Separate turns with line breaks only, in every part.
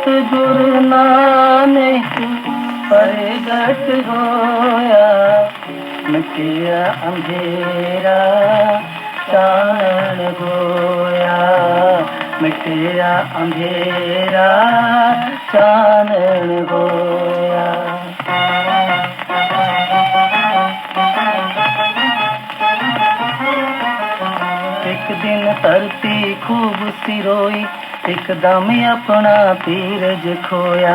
گٹ گرنا نہیں، پر گٹ گویا۔ مٹیا اندھیرا چان گویا۔ مٹیا اندھیرا چان گویا۔ ایک دن ترتی خوب سروئی ਇੱਕਦਮ ਆਪਣਾ ਧੀਰਜ ਖੋਇਆ।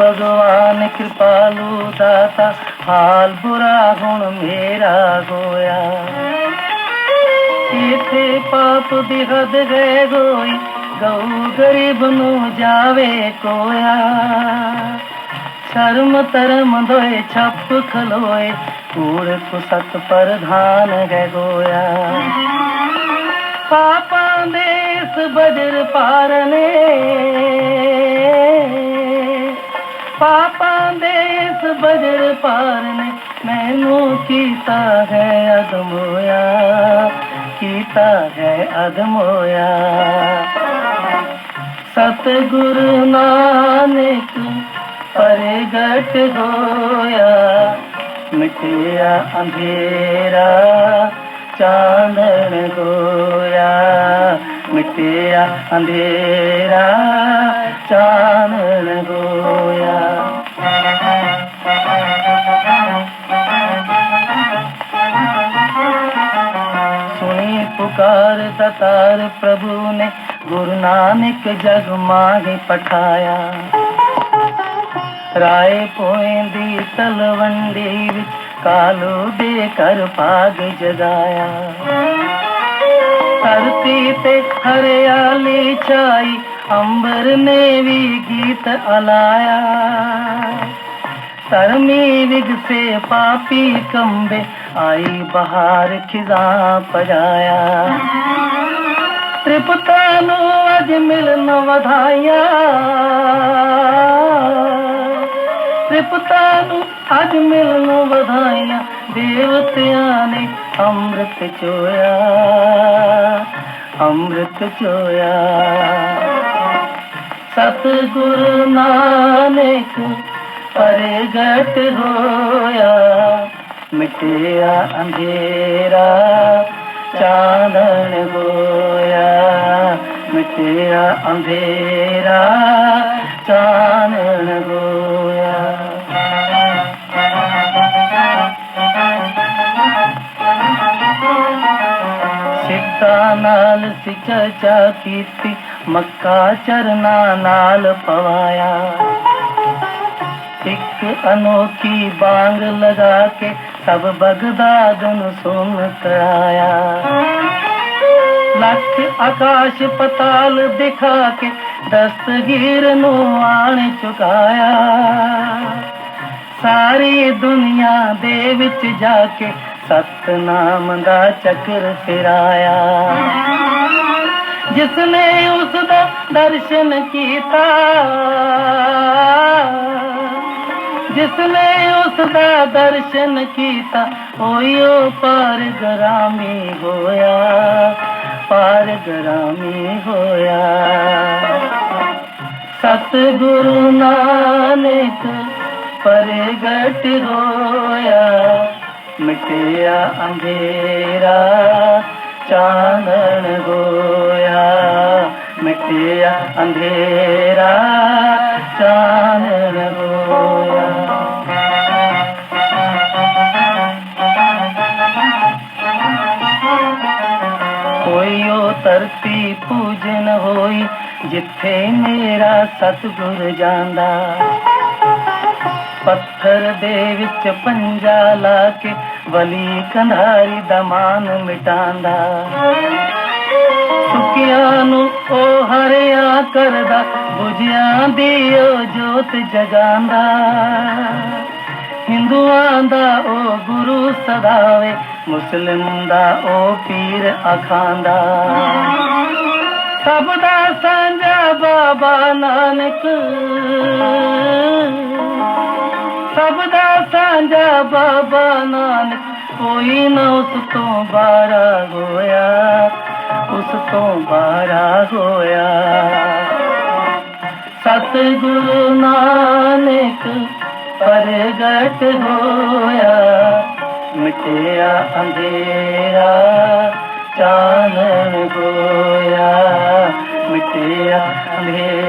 ਭਗਵਾਨ, ਕਿਰਪਾਲੂ ਦਾਤਾ, ਹਾਲ ਬੁਰਾ ਹੁਣ ਮੇਰਾ ਹੋਇਆ। ਇਥੇ ਪਾਪ ਦੀ ਹੱਦ ਗਏ ਗੋਈ ਗਊ ਗਰੀਬ ਨੂੰ ਜਾਵੇ ਕੋਇਆ। ਸ਼ਰਮ ਧਰਮ ਦੋਏ ਛੱਪ ਖਲੋਏ ਕੂੜ ਸਤ ਪ੍ਰਧਾਨ ਹੈ ਗੋਇਆ। ਪਾਪਾਂ دس بدر پارنے۔ پاپا دیس بدر پارنے، مینو کیتا ہے ادمویا کیتا ہے ادمویا ست گرو نانک پرگٹ ہویا۔ مٹیا اندھیرا چاندن گویا۔ مٹیا اندھیرا چان گویا سنی پکار تتار پربھو نے گرو نانک جگ ماہی پٹھایا رائے پوئندی تلوندی کالو دے کر پاگ جگایا کلی چائی امبر نے بھیت لایا ترمی بگسے پاپی کمبے، آئی بہار کزا پجایا۔ ترپتا نو اج ملنا ودھایا۔ ترپتا نو اج ملنا ودھائیاں دیوتیاں نے امرت چویا۔ امرت چویا ست گر نانک پرگٹ ہویا مٹیا اندھیرا چاند گویا مٹیا اندھیرا چاندن گویا నాల్ సిక చాకీర్తి مکہ چرنا نال پوایا ایک انوکھی بانگ لگا کے سب بغداد سن کرایا لکھ آکاش پتال دکھا کے دستگیر نو آن چکایا ساری دنیا دے وچ جا کے ਦੇ ਵਿੱਚ ਜਾ ਕੇ ਸਤਨਾਮ ਦਾ ਚੱਕਰ ਫਿਰਾਇਆ ਜਿਸ ਨੇ ਉਸ ਦਾ ਦਰਸ਼ਨ ਕੀਤਾ ਜਿਸ ਨੇ ਉਸ ਦਾ ਦਰਸ਼ਨ ਕੀਤਾ ਹੋਇਓ ਪਾਰ ਗਰਾਮੀ ਹੋਇਆ ਪਾਰ ਗਰਾਮੀ ਹੋਇਆ ਸਤਿਗੁਰੂ ਨਾਨਕ ਪ੍ਰਗਟ ਹੋਇਆ مٹیا اندھیرا چانن گویا مٹیا اندھیرا چانن گویا کوئی ترتی پوجن ہوئی جتھے میرا ست گر جانا ਪੱਥਰ ਦੇ ਵਿੱਚ ਪੰਜਾ ਲਾ ਕੇ ਵਲੀ ਕੰਧਾਰੀ ਦਮਾਨ ਮਾਨ ਮਿਟਾਂਦਾ। ਸੁੱਕਿਆਂ ਨੂੰ ਉਹ ਹਰਿਆ ਕਰਦਾ, ਬੁਝਿਆਂ ਦੀ ਉਹ ਜੋਤ ਜਗਾਂਦਾ। ਹਿੰਦੂਆਂ ਦਾ ਉਹ ਗੁਰੂ ਸਦਾਵੇ, ਮੁਸਲਿਮ ਦਾ ਉਹ ਪੀਰ ਅਖਾਂਦਾ। ਸਭ ਦਾ ਸਾਂਝਾ ਬਾਬਾ ਨਾਨਕ। ਸਭ ਦਾ ਸਾਂਝਾ ਬਾਬਾ ਨਾਨਕ, ਕੋਈ ਨਾ ਉਸ ਤੋਂ ਬਾਰਾ ਹੋਇਆ, ਉਸ ਤੋਂ ਬਾਰਾ ਹੋਇਆ। ਸਤ ਗੁਰੂ ਨਾਨਕ ਪ੍ਰਗਟ ਹੋਇਆ, ਮਿਟਿਆ ਅੰਧੇਰਾ, ਚਾਨਣ ਹੋਇਆ, ਮਿਟਿਆ ਅੰਧੇਰਾ।